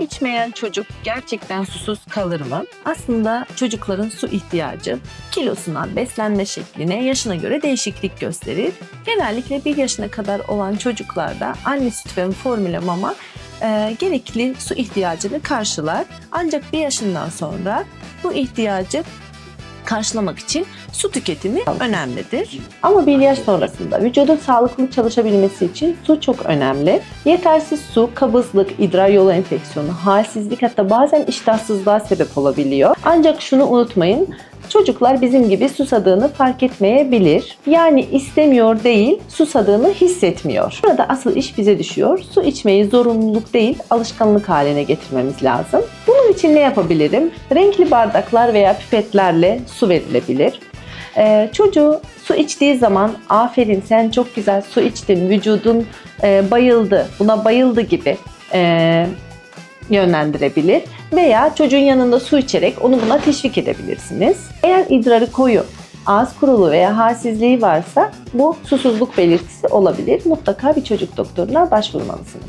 içmeyen çocuk gerçekten susuz kalır mı? Aslında çocukların su ihtiyacı kilosundan beslenme şekline, yaşına göre değişiklik gösterir. Genellikle 1 yaşına kadar olan çocuklarda anne süt ve formüle mama e, gerekli su ihtiyacını karşılar. Ancak 1 yaşından sonra bu ihtiyacı karşılamak için su tüketimi önemlidir. Ama bir yaş sonrasında vücudun sağlıklı çalışabilmesi için su çok önemli. Yetersiz su, kabızlık, idrar yolu enfeksiyonu, halsizlik hatta bazen iştahsızlığa sebep olabiliyor. Ancak şunu unutmayın, Çocuklar bizim gibi susadığını fark etmeyebilir. Yani istemiyor değil, susadığını hissetmiyor. Burada asıl iş bize düşüyor. Su içmeyi zorunluluk değil, alışkanlık haline getirmemiz lazım. Bunun için ne yapabilirim? Renkli bardaklar veya pipetlerle su verilebilir. Ee, çocuğu su içtiği zaman aferin sen çok güzel su içtin, vücudun e, bayıldı, buna bayıldı gibi e, yönlendirebilir veya çocuğun yanında su içerek onu buna teşvik edebilirsiniz. Eğer idrarı koyu, ağız kuruluğu veya halsizliği varsa bu susuzluk belirtisi olabilir. Mutlaka bir çocuk doktoruna başvurmalısınız.